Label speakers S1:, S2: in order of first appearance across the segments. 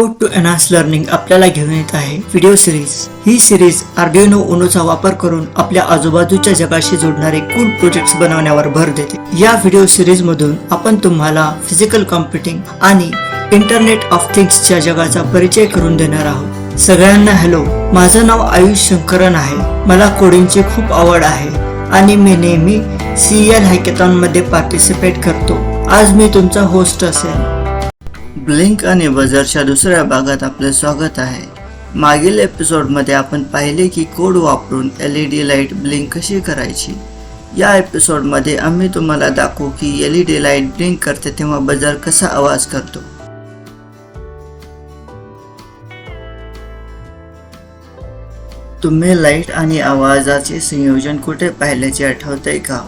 S1: Code to enhance learning आपल्याला घेऊन येत आहे. व्हिडिओ सिरीज ही सिरीज आर्डिओनो ओनोचा वापर करून आपल्या आजूबाजूच्या जगाशी जोडणारे कूल प्रोजेक्ट्स बनवण्यावर भर देते. या व्हिडिओ सिरीज मधून आपण तुम्हाला फिजिकल कॉम्प्युटिंग आणि इंटरनेट ऑफ थिंग्सच्या जगाचा परिचय करून देणार आहोत. सगळ्यांना हॅलो माझं नाव आयुष शंकरन आहे. मला कोडिंगची खूप आवड आहे आणि मी नेहमी सी एल हॅकेथॉनमध्ये पार्टिसिपेट करतो. आज मी तुमचा होस्ट असेल ब्लिंक आणि बजरच्या दुसऱ्या भागात आपले स्वागत आहे. मागील एपिसोडमध्ये आपण पाहिले की कोड वापरून L E D light blink कशी करायची. या एपिसोडमध्ये आम्ही तुम्हाला दाखवू की L E D light blink करते तेव्हा बजर कसा आवाज करतो. तुम्ही लाइट आणि आवाजाचे संयोजन कुठे पाहिल्याचे आठवते का?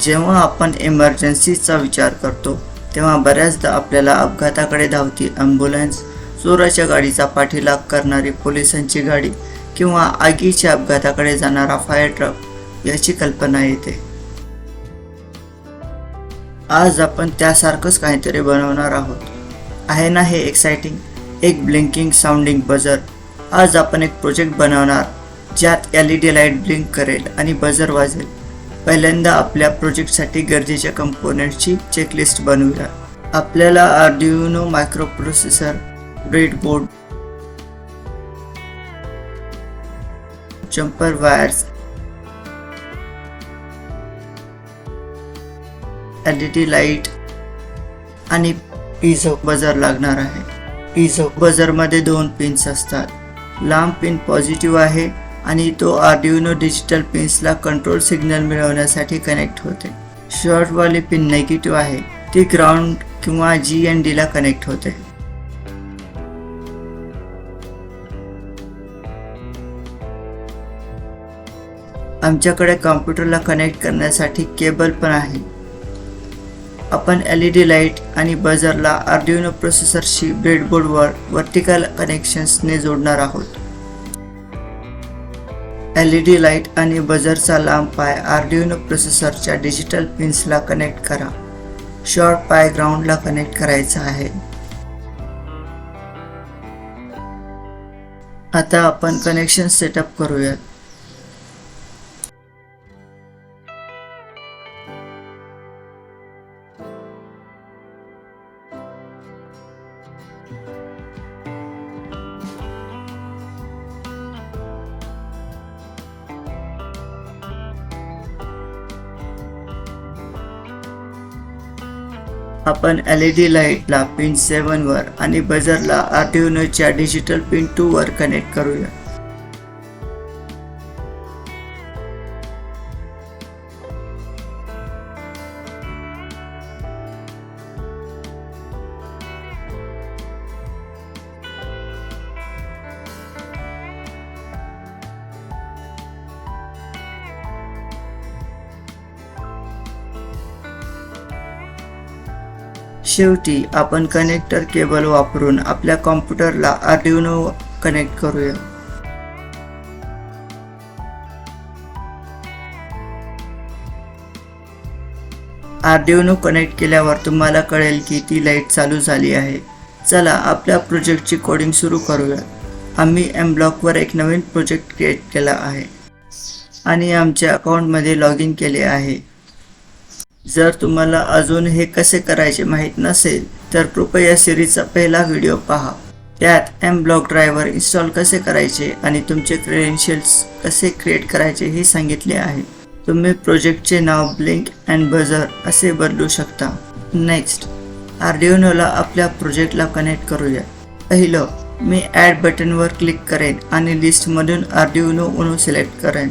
S1: जेव्हा आपण इमर्जन्सीचा विचार करतो तेव्हा बऱ्याचदा आपल्याला अपघाताकडे धावती. ॲम्ब्युलन्स चोराच्या गाडीचा पाठीलाग करणारी पोलिसांची गाडी किंवा आगीच्या अपघाताकडे जाणारा फायर ट्रक याची कल्पना येते. आज आपण त्यासारखंच काहीतरी बनवणार आहोत. आहे ना हे एक्साइटिंग एक ब्लिंकिंग साऊंडिंग बजर आज आपण एक प्रोजेक्ट बनवणार ज्यात L E D light blink करेल आणि बजर वाजेल. पहिल्यांदा आपल्या प्रोजेक्टसाठी गरजेच्या कंपोनेंटची चेकलिस्ट बनवूया. आपल्याला Arduino micro processor breadboard jumper wires L E D light आणि इझो बजर लागणार आहे. इझो बजरमध्ये दोन पिन्स असतात. लांब पिन पॉझिटिव्ह आहे आणि तो आर्डिओनो डिजिटल पिन्सला कंट्रोल सिग्नल मिळवण्यासाठी कनेक्ट होते. शॉर्टवाली पिन नेगेटिव्ह आहे. ती ग्राउंड किंवा जी एन डीला कनेक्ट होते. आमच्याकडे कॉम्प्युटरला कनेक्ट करण्यासाठी केबल पण आहे. आपण एल ई डी लाइट आणि बजरला आर्डिओनो प्रोसेसरशी ब्रेडबोर्डवर वर्टिकल कनेक्शन्सने जोडणार आहोत. एल ई डी लाइट आणि बजरचा लांब पाय आर्डिओनो प्रोसेसरच्या डिजिटल पिन्सला कनेक्ट करा. शॉर्ट पाय ग्राउंडला कनेक्ट करायचा आहे. आता आपण कनेक्शन सेटअप करूयात. आपण एल ई डी लाईटला पिन सेवनवर आणि बजरला आर्डिओनोच्या डिजिटल पिन टूवर कनेक्ट करूया. शेवटी आपण कनेक्टर केबल वापरून आपल्या कॉम्प्युटरला आर्डिनो कनेक्ट करूया. आर्डिओनो कनेक्ट केल्यावर तुम्हाला कळेल की ती लाइट चालू झाली आहे. चला आपल्या प्रोजेक्टची कोडिंग सुरू करूया. आम्ही एम ब्लॉकवर एक नवीन प्रोजेक्ट क्रिएट केला आहे. आणि आमच्या अकाउंटमध्ये लॉग इन केले आहे. जर तुम्हाला अजून हे कसे करायचे माहीत नसेल तर कृपया सिरीजचा पहिला व्हिडिओ पहा. त्यात एम ब्लॉक ड्रायव्हर इन्स्टॉल कसे करायचे आणि तुमचे क्रेडेन्शियल्स कसे क्रिएट करायचे हे सांगितले आहे. तुम्ही प्रोजेक्टचे नाव ब्लिंक अँड बझर असे बदलू शकता. नेक्स्ट आर्डिओनोला आपल्या प्रोजेक्टला कनेक्ट करूया. पहिलं मी ॲड बटनवर क्लिक करेन आणि लिस्टमधून आर्डिओनो उनो सिलेक्ट करेन.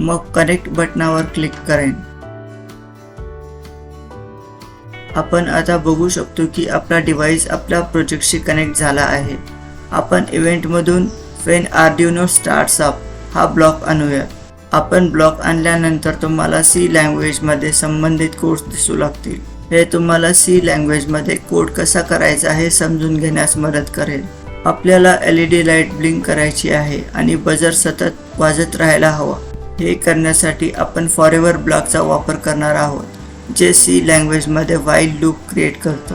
S1: मग कनेक्ट बटनावर क्लिक करेन. आपण आता बघू शकतो की आपला डिव्हाइस आपल्या प्रोजेक्टशी कनेक्ट झाला आहे. आपण इव्हेंटमधून फेन आर्डिओनो स्टार्ट्स अप हा ब्लॉक आणूया. आपण ब्लॉक आणल्यानंतर तुम्हाला सी लँग्वेजमध्ये संबंधित कोर्स दिसू लागतील. हे तुम्हाला सी लँग्वेजमध्ये कोड कसा करायचा हे समजून घेण्यास मदत करेल. आपल्याला L E D light blink करायची आहे आणि बजर सतत वाजत राहायला हवा. हे करण्यासाठी आपण फॉरेवर ब्लॉकचा वापर करणार आहोत जे सी लँग्वेजमध्ये वाईल्ड लूप क्रिएट करतो.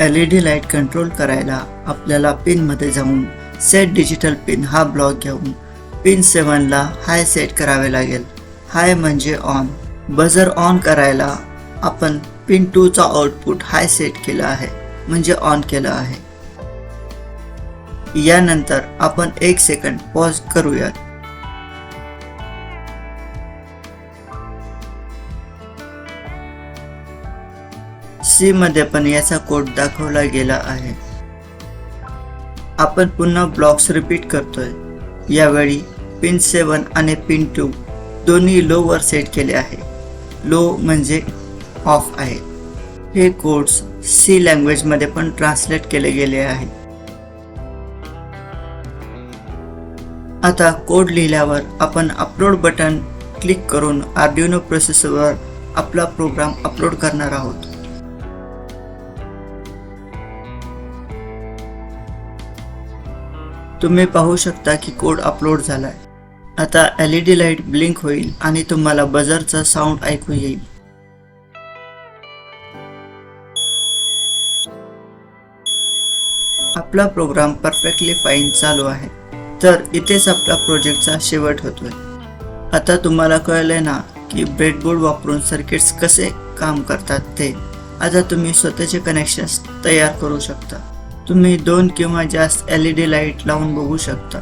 S1: L E D light control करायला आपल्याला पिनमध्ये जाऊन सेट डिजिटल पिन हा ब्लॉक घेऊन पिन सेवनला हाय सेट करावे लागेल. हाय म्हणजे ऑन बजर ऑन करायला आपण पिन टूचा आउटपुट हाय सेट केला आहे. म्हणजे ऑन केलं आहे. यानंतर आपण एक सेकंड पॉज करूयात. सी मध्ये पण याचा कोड दाखवला गेला आहे. आपण पुन्हा ब्लॉक्स रिपीट करतोय. यावेळी पिन सेवन आणि पिन टू दोन्ही लो वर सेट केले आहे. लो म्हणजे ऑफ आहे. हे कोड्स सी लँग्वेजमध्ये पण ट्रान्सलेट केले गेले आहे. आता कोड लिहिल्यावर आपण अपलोड बटन क्लिक करून आर्डिनो प्रोसेसरवर आपला प्रोग्राम अपलोड करणार आहोत. तुम्ही पाहू शकता की कोड अपलोड झालाय. आता L E D light blink होईल आणि तुम्हाला बजरचा साऊंड ऐकू येईल. आपला प्रोग्राम परफेक्टली फाईन चालू आहे. तर इथेच आपला प्रोजेक्टचा शेवट होतोय. आता तुम्हाला कळलंय ना की ब्रेडबोर्ड वापरून सर्किट्स कसे काम करतात ते. आता तुम्ही स्वतःचे कनेक्शन्स तयार करू शकता. तुम्ही दोन किंवा जास्त एल ई डी लाइट लावून बघू शकता.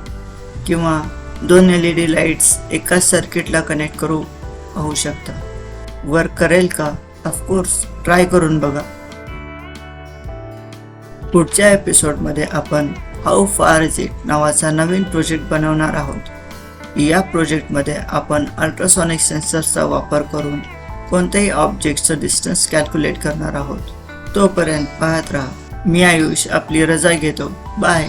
S1: किंवा दोन एल ई डी लाईट्स एकाच सर्किटला कनेक्ट करू पाहू शकता. वर्क करेल का? ऑफकोर्स ट्राय करून बघा. पुढच्या एपिसोडमध्ये आपण हाऊ फार इज इट नावाचा नवीन प्रोजेक्ट बनवणार आहोत. या प्रोजेक्टमध्ये आपण अल्ट्रासॉनिक सेन्सरचा वापर करून कोणत्याही ऑब्जेक्टचं डिस्टन्स कॅल्क्युलेट करणार आहोत. तोपर्यंत पाहत राहा. मी आयुष आपली रजा घेतो. बाय.